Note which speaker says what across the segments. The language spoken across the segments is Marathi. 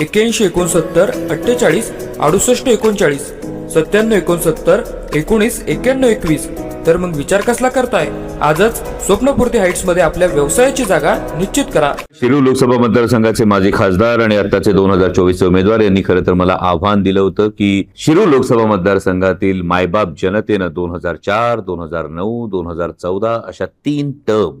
Speaker 1: एक्क्याऐंशी एकोणसत्तर अठ्ठेचाळीस अडुसष्ट एकोणचाळीस सत्त्याण्णव एकोणसत्तर एकोणीस एक्क्याण्णव एकवीस. तर मग विचार कसला करताय? आजच स्वप्नपूर्ती हाईट्समध्ये आपल्या व्यवसायाची जागा निश्चित करा.
Speaker 2: शिरूर लोकसभा मतदारसंघाचे माजी खासदार आणि आताचे दोन हजार चोवीसचे उमेदवार यांनी खरं तर मला आव्हान दिलं होतं की शिरूर लोकसभा मतदारसंघातील मायबाप जनतेनं दोन हजार चार दोन हजार नऊ दोन हजार चौदा अशा तीन टर्म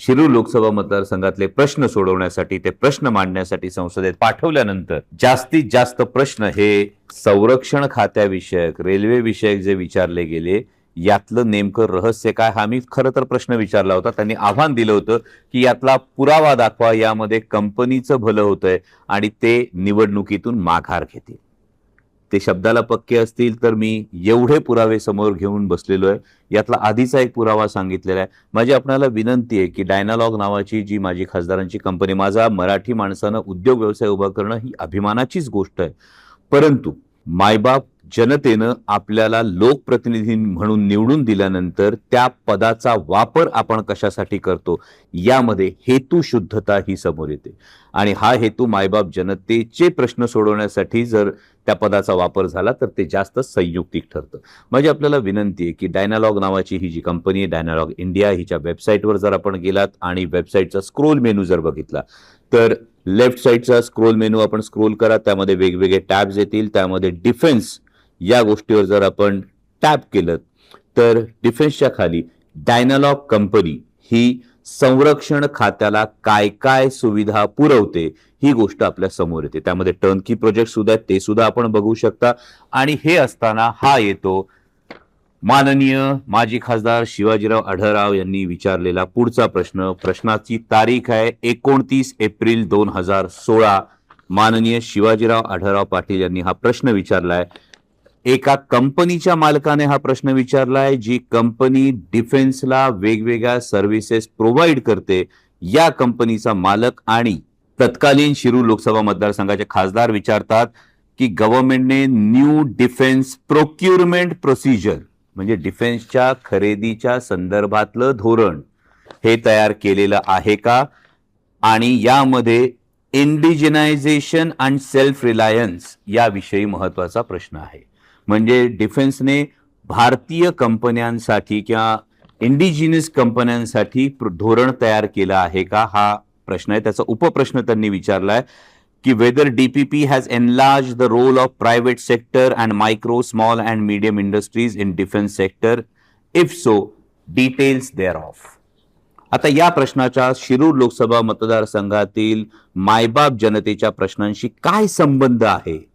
Speaker 2: शिरूर लोकसभा मतदारसंघातले प्रश्न सोडवण्यासाठी ते प्रश्न मांडण्यासाठी संसदेत पाठवल्यानंतर जास्तीत जास्त प्रश्न हे संरक्षण खात्याविषयक रेल्वे विषयक जे विचारले गेले यातलं नेमकं रहस्य काय? हा मी खरं तर प्रश्न विचारला होता. त्यांनी आव्हान दिलं होतं की यातला पुरावा दाखवा यामध्ये कंपनीचं भलं होतंय आणि ते निवडणुकीतून माघार घेतील. ते शब्दाला पक्के असतील तर मी एवढे पुरावे समोर घेऊन बसलेलो आहे. यातला आधीचा एक पुरावा सांगितलेला आहे. माझी आपणाला विनंती आहे की डायनालॉग नावाची जी माझी खासदारांची कंपनी माझा मराठी माणसानं उद्योग व्यवसाय उभा करणं ही अभिमानाचीच गोष्ट आहे. परंतु मायबाप जनतेनं आपल्याला लोकप्रतिनिधी म्हणून निवडून दिल्यानंतर त्या पदाचा वापर आपण कशासाठी करतो यामध्ये हेतू शुद्धता ही समोर येते. आणि हा हेतू मायबाप जनतेचे प्रश्न सोडवण्यासाठी जर त्या पदाचा वापर झाला तर ते जास्त संयुक्तिक ठरतं. म्हणजे आपल्याला विनंती आहे की डायनालॉग नावाची ही जी कंपनी आहे डायनालॉग इंडिया हिच्या वेबसाईटवर जर आपण गेलात आणि वेबसाईटचा स्क्रोल मेनू जर बघितला तर लेफ्ट साईडचा स्क्रोल मेनू आपण स्क्रोल करा त्यामध्ये वेगवेगळे टॅब्स येतील त्यामध्ये डिफेन्स या गोष्टीवर जर आपण टॅप केलं तर डिफेन्सच्या खाली डायनालॉग कंपनी ही संरक्षण खात्याला काय काय सुविधा पुरवते ही गोष्ट आपल्यासमोर येते. त्यामध्ये टर्नकी प्रोजेक्ट सुद्धा आहेत ते सुद्धा आपण बघू शकता. आणि हे असताना हा येतो माननीय माजी खासदार शिवाजीराव आढळराव यांनी विचारलेला पुढचा प्रश्न. प्रश्नाची तारीख आहे एकोणतीस एप्रिल दोन हजार सोळा. माननीय शिवाजीराव आढळराव पाटील यांनी हा प्रश्न विचारलाय. एका कंपनीच्या मालकाने हा प्रश्न विचारलाय जी कंपनी डिफेन्सला वेगवेगळ्या सर्व्हिसेस प्रोव्हाइड करते या कंपनीचा मालक आणि तत्कालीन शिरू लोकसभा मतदारसंघाचे खासदार विचारतात की गव्हर्नमेंटने न्यू डिफेन्स प्रोक्युरमेंट प्रोसिजर म्हणजे डिफेन्सच्या खरेदीच्या संदर्भातलं धोरण हे तयार केलेलं आहे का? आणि यामध्ये इंडिजिनायझेशन अँड सेल्फ रिलायन्स याविषयी महत्त्वाचा प्रश्न आहे. म्हणजे डिफेन्सने भारतीय कंपन्यांसाठी किंवा इंडिजिनस कंपन्यांसाठी धोरण तयार केलं आहे का? हा प्रश्न आहे. त्याचा उपप्रश्न त्यांनी विचारलाय की whether DPP has enlarge the role of private sector and micro small and medium industries in defence sector if so details thereof आता या प्रश्नाच्या शिरूर लोकसभा मतदारसंघातील मायबाप जनतेच्या प्रश्नांशी काय संबंध आहे?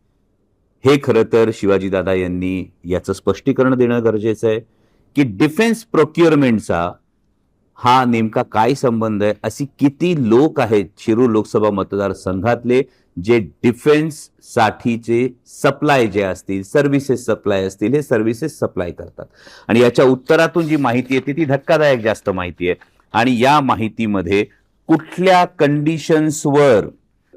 Speaker 2: हे खरं तर शिवाजीदादा यांनी याचं स्पष्टीकरण देणं गरजेचं आहे की डिफेन्स प्रोक्युअरमेंटचा हा नेमका काय संबंध आहे? अशी किती लोक आहेत शिरूर लोकसभा मतदारसंघातले जे डिफेन्स साठीचे सप्लाय जे असतील सर्व्हिसेस सप्लाय असतील हे सर्व्हिसेस सप्लाय करतात. आणि याच्या उत्तरातून जी माहिती येते ती धक्कादायक जास्त माहिती आहे. आणि या माहितीमध्ये कुठल्या कंडिशन्सवर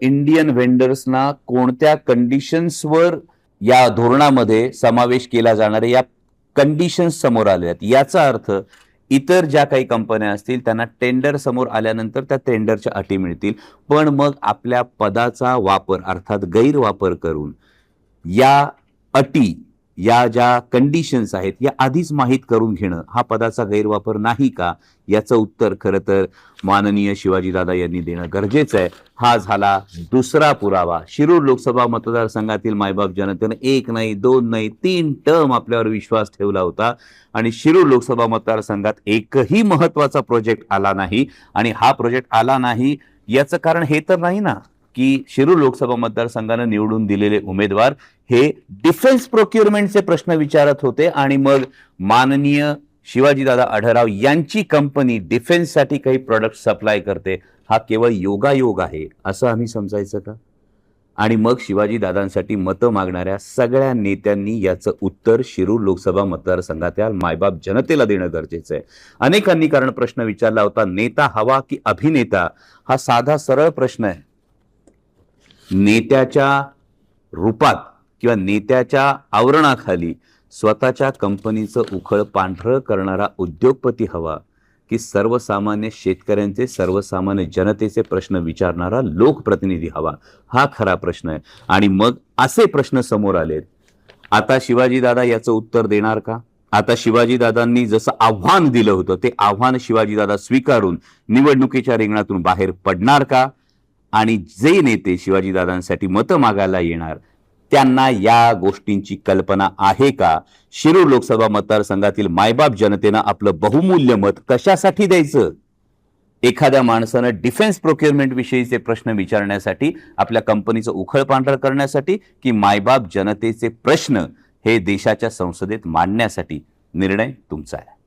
Speaker 2: इंडियन व्हेंडर्सना कोणत्या कंडिशन्सवर या धोरणामध्ये समावेश केला जाणारे या कंडिशन्स समोर आल्या आहेत. याचा अर्थ इतर ज्या काही कंपन्या असतील त्यांना टेंडर समोर आल्यानंतर त्या टेंडरच्या अटी मिळतील. पण मग आपल्या पदाचा वापर अर्थात गैरवापर करून या अटी या ज्या कंडिशन्स आहेत या आधीच माहीत करून घेणं हा पदाचा गैरवापर नाही का? याचं उत्तर खरं तर माननीय शिवाजीदादा यांनी देणं गरजेचं आहे. हा झाला दुसरा पुरावा. शिरूर लोकसभा मतदारसंघातील मायबाप जनतेनं एक नाही दोन नाही तीन टर्म आपल्यावर विश्वास ठेवला होता आणि शिरूर लोकसभा मतदारसंघात एकही महत्त्वाचा प्रोजेक्ट आला नाही आणि हा प्रोजेक्ट आला नाही याचं कारण हे तर नाही ना. की शिरूर लोकसभा मतदारसंघानं निवडून दिलेले उमेदवार हे डिफेन्स प्रोक्युरमेंटचे प्रश्न विचारत होते आणि मग माननीय शिवाजीदादा आढळराव यांची कंपनी डिफेन्ससाठी काही प्रॉडक्ट सप्लाय करते. हा केवळ योगायोग आहे असं आम्ही समजायचं का? आणि मग शिवाजीदादांसाठी मतं मागणाऱ्या सगळ्या नेत्यांनी याचं उत्तर शिरूर लोकसभा मतदारसंघातल्या मायबाप जनतेला देणं गरजेचं आहे. अनेकांनी कारण प्रश्न विचारला होता नेता हवा की अभिनेता? हा साधा सरळ प्रश्न आहे. नेत्याच्या रूपात किंवा नेत्याच्या आवरणाखाली स्वतःच्या कंपनीचं उखळ पांढरं करणारा उद्योगपती हवा की सर्वसामान्य शेतकऱ्यांचे सर्वसामान्य जनतेचे प्रश्न विचारणारा लोकप्रतिनिधी हवा. हा खरा प्रश्न आहे. आणि मग असे प्रश्न समोर आलेत. आता शिवाजीदादा याचं उत्तर देणार का? आता शिवाजीदादांनी जसं आव्हान दिलं होतं ते आव्हान शिवाजीदादा स्वीकारून निवडणुकीच्या रिंगणातून बाहेर पडणार का? आणि जे नेते शिवाजीदादांसाठी मतं मागायला येणार त्यांना या गोष्टींची कल्पना आहे का? शिरूर लोकसभा मतदारसंघातील मायबाप जनतेनं आपलं बहुमूल्य मत कशासाठी द्यायचं? एखाद्या माणसानं डिफेन्स प्रोक्युरमेंट विषयीचे प्रश्न विचारण्यासाठी आपल्या कंपनीचं उखळ पांढर करण्यासाठी की मायबाप जनतेचे प्रश्न हे देशाच्या संसदेत मांडण्यासाठी? निर्णय तुमचा आहे.